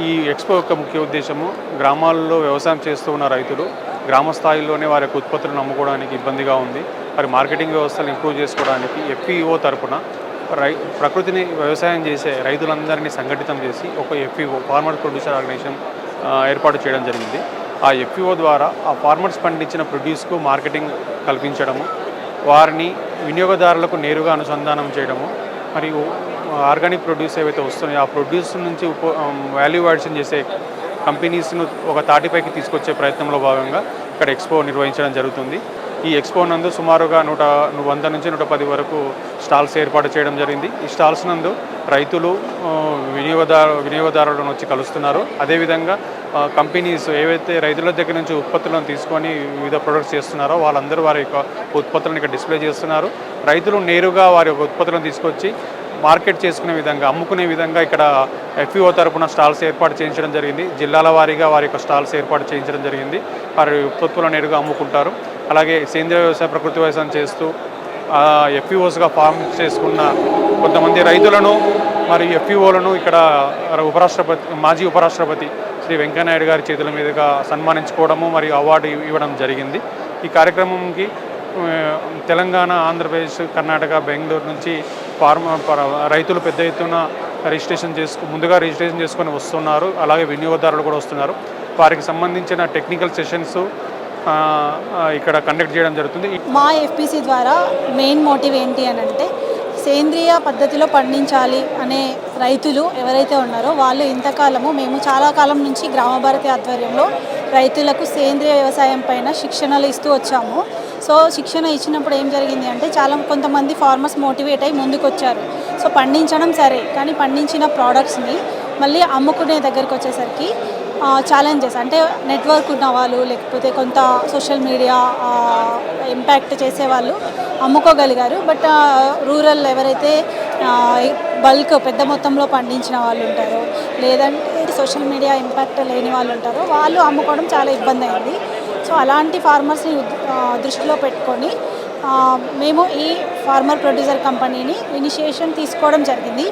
ఈ- ఎక్స్పో యొక్క ముఖ్య ఉద్దేశము గ్రామాల్లో వ్యవసాయం చేస్తూ ఉన్న రైతులు గ్రామ స్థాయిలోనే వారి యొక్క ఉత్పత్తులను అమ్ముకోవడానికి ఇబ్బందిగా ఉంది. మరి మార్కెటింగ్ వ్యవస్థను ఇంప్రూవ్ చేసుకోవడానికి ఎఫ్ఈఓ తరపున రై ప్రకృతిని వ్యవసాయం చేసే రైతులందరినీ సంఘటితం చేసి ఒక ఎఫ్ఈఓ ఫార్మర్ ప్రొడ్యూసర్ ఆర్గనైజేషన్ ఏర్పాటు చేయడం జరిగింది. ఆ ఎఫ్ఈఓ ద్వారా ఆ ఫార్మర్స్ పండించిన ప్రొడ్యూస్కు మార్కెటింగ్ కల్పించడము వారిని వినియోగదారులకు నేరుగా అనుసంధానం చేయడము మరియు ఆర్గానిక్ ప్రొడ్యూస్ ఏవైతే వస్తున్నాయో ఆ ప్రొడ్యూస్ నుంచి ఉప వాల్యూ యాడిషన్ చేసే కంపెనీస్ను ఒక తాటిపైకి తీసుకొచ్చే ప్రయత్నంలో భాగంగా ఇక్కడ ఎక్స్పో నిర్వహించడం జరుగుతుంది. ఈ ఎక్స్పో నందు సుమారుగా నూట వంద నుంచి నూట పది వరకు స్టాల్స్ ఏర్పాటు చేయడం జరిగింది. ఈ స్టాల్స్ నందు రైతులు వినియోగదారు వినియోగదారులను వచ్చి కలుస్తున్నారు. అదేవిధంగా కంపెనీస్ ఏవైతే రైతుల దగ్గర నుంచి ఉత్పత్తులను తీసుకొని వివిధ ప్రొడక్ట్స్ చేస్తున్నారో వాళ్ళందరూ వారి యొక్క ఉత్పత్తులను ఇక్కడ డిస్ప్లే చేస్తున్నారు. రైతులు నేరుగా వారి యొక్క ఉత్పత్తులను తీసుకొచ్చి మార్కెట్ చేసుకునే విధంగా అమ్ముకునే విధంగా ఇక్కడ ఎఫ్ఈఓ తరపున స్టాల్స్ ఏర్పాటు చేయించడం జరిగింది. జిల్లాల వారీగా వారి యొక్క స్టాల్స్ ఏర్పాటు చేయించడం జరిగింది. వారి ఉత్పత్తులను నేరుగా అమ్ముకుంటారు. అలాగే సేంద్రియ వ్యవసాయ ప్రకృతి వ్యవసాయం చేస్తూ ఎఫ్ఈఓస్గా ఫామ్ చేసుకున్న కొంతమంది రైతులను మరియు ఎఫ్ఈఓలను ఇక్కడ ఉపరాష్ట్రపతి మాజీ ఉపరాష్ట్రపతి శ్రీ వెంకయ్యనాయుడు గారి చేతుల మీదుగా సన్మానించుకోవడము మరియు అవార్డు ఇవ్వడం జరిగింది. ఈ కార్యక్రమంకి తెలంగాణ ఆంధ్రప్రదేశ్ కర్ణాటక బెంగళూరు నుంచి ఫార్మ పర- రైతులు పెద్ద ఎత్తున రిజిస్ట్రేషన్ చేసుకు ముందుగా రిజిస్ట్రేషన్ చేసుకొని వస్తున్నారు. అలాగే వినియోగదారులు కూడా వస్తున్నారు. వారికి సంబంధించిన టెక్నికల్ సెషన్స్ ఇక్కడ కండక్ట్ చేయడం జరుగుతుంది. మా ఎఫ్పిసి ద్వారా మెయిన్ మోటివ్ ఏంటి అని అంటే సేంద్రియ పద్ధతిలో పండించాలి అనే రైతులు ఎవరైతే ఉన్నారో వాళ్ళు ఇంతకాలము మేము చాలా కాలం నుంచి గ్రామ భారతి ఆధ్వర్యంలో రైతులకు సేంద్రియ వ్యవసాయం పైన శిక్షణలు ఇస్తూ వచ్చాము. సో శిక్షణ ఇచ్చినప్పుడు ఏం జరిగింది అంటే చాలా కొంతమంది ఫార్మర్స్ మోటివేట్ అయ్యి ముందుకు వచ్చారు సో పండించడం సరే కానీ పండించిన ప్రోడక్ట్స్ని మళ్ళీ అమ్ముకునే దగ్గరికి వచ్చేసరికి ఛాలెంజెస్ అంటే నెట్వర్క్ ఉన్న వాళ్ళు లేకపోతే కొంత సోషల్ మీడియా ఇంపాక్ట్ చేసే వాళ్ళు అమ్ముకోగలిగారు. బట్ రూరల్ ఎవరైతే బల్క్ పెద్ద మొత్తంలో పండించిన వాళ్ళు ఉంటారో. లేదంటే సోషల్ మీడియా ఇంపాక్ట్ లేని వాళ్ళు ఉంటారో. వాళ్ళు అమ్ముకోవడం చాలా ఇబ్బంది అయింది. సో అలాంటి ఫార్మర్స్ని దృష్టిలో పెట్టుకొని మేము ఈ ఫార్మర్ ప్రొడ్యూసర్ కంపెనీని ఇనిషియేషన్ తీసుకోవడం జరిగింది.